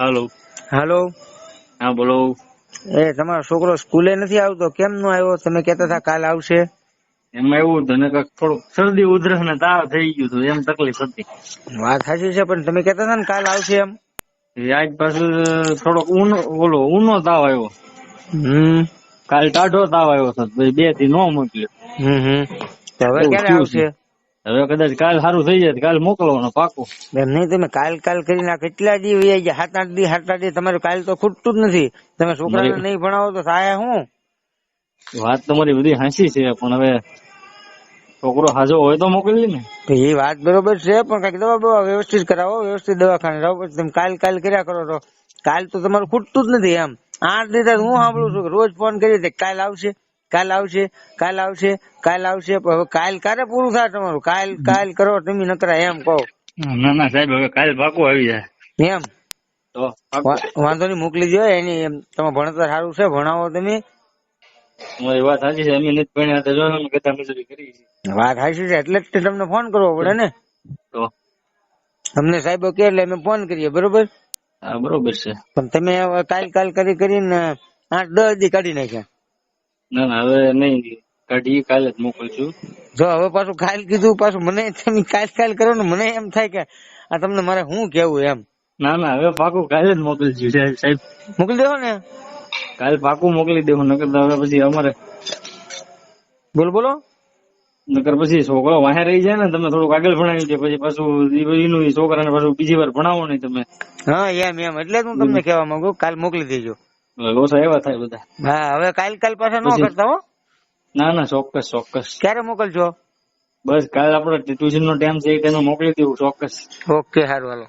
હાલો. હાલો. હા બોલો. એ તમારો છોકરો સ્કૂલે નથી આવતો? કેમ નો આવ્યો? તમે કહેતા હતા કાલ આવશે. એમાં એવું હતું ને થોડુંક શરદી ઉધરસ ને તાવ થઈ ગયું હતું એમ તકલીફ હતી. વાત સાચી છે પણ તમે કહેતા હતા ને કાલ આવશે એમ. આજ પાછું થોડોક ઊનો ઓલો ઊનો તાવ આવ્યો. હમ. કાલ ટાઢો તાવ આવ્યો હતો બેથી નો મોકલ્યો. હમ હમ. હવે ક્યારે આવશે? હવે કદાચ કાલ સારું થઈ જાય કાલ કાલ મોકલવાનો પાકું. એમ નહીં તમે કાલ કાલ કરી ના કેટલા દી વહી ગયા? સાત આઠ દી સાત આઠ દી. તમારું કાલ તો ખૂટતું જ નથી. તમે છોકરાને નહીં. ભણાવો તો થાય હું? વાત તમારી બધી હાંસી છે પણ હવે છોકરો હાજો હોય તો મોકલી ને. તો એ વાત બરોબર છે પણ કંઈક દવા બવા વ્યવસ્થિત કરાવો વ્યવસ્થિત દવાખાને રહો પછી તમે કાલ કાલ કર્યા કરો તો કાલ તો તમારું ખૂટતું જ નથી એમ. આઠ દિવસ હું સાંભળું છું કે રોજ ફોન કરી દે કાલ આવશે. કાલ આવશે કાલ આવશે કાલ આવશે હવે કાલ ક્યારે પૂરું થાય તમારું? કાલ કાલ કરો તમે નકરા એમ કહો. ના ના સાહેબ હવે કાલ પાકું આવી જાય. એમ? તો વાંધો નહીં મોકલી દો એની એમ તમે ભણતર સારું છે ભણાવો તમે. તમારી વાત સાચી છે અમે નથી ભણ્યા તો જો કથા મજૂરી કરી છે વાત સાચી છે એટલે જ તમને ફોન કરવો પડે ને. તો? અમને સાહેબો કે એટલે અમે ફોન કરીએ બરોબર? હા બરોબર છે. પણ તમે હવે કાલ કાલ કરી કરીને આઠ દસ દી કાઢી નાખ્યા. ના ના હવે નહીં. કાઢી કાલે જ મોકલશું. જો હવે પાછું કાલ કીધું પાછું મને તમે કાલ કાલ કરો ને મને એમ થાય કે આ તમને મારે શું કેવું એમ. ના ના હવે પાકું કાલે જ મોકલજો સાહેબ સાહેબ. મોકલી દેવો ને. કાલ પાકું મોકલી દેવું નકર તો હવે પછી અમારે બોલો બોલો. નકર પછી છોકરો વાહે રહી જાય ને તમે થોડુંક આગળ ભણાવી દે પછી પાછું એનું છોકરાને પાછું બીજી વાર ભણાવો નહીં તમે. હા એમ એમ. એટલે જ હું તમને કહેવા માંગુ કાલ મોકલી દેજો. લોસા એવા થાય બધા. હા હવે કાલ કાલ પાછા ન કરતા હો? ના ના ચોક્કસ ચોક્કસ. ક્યારે મોકલજો? બસ કાલ આપડે ટ્યુશન નો ટાઈમ છે તેનો મોકલી દેવું ચોક્કસ. ઓકે સારું હાલો.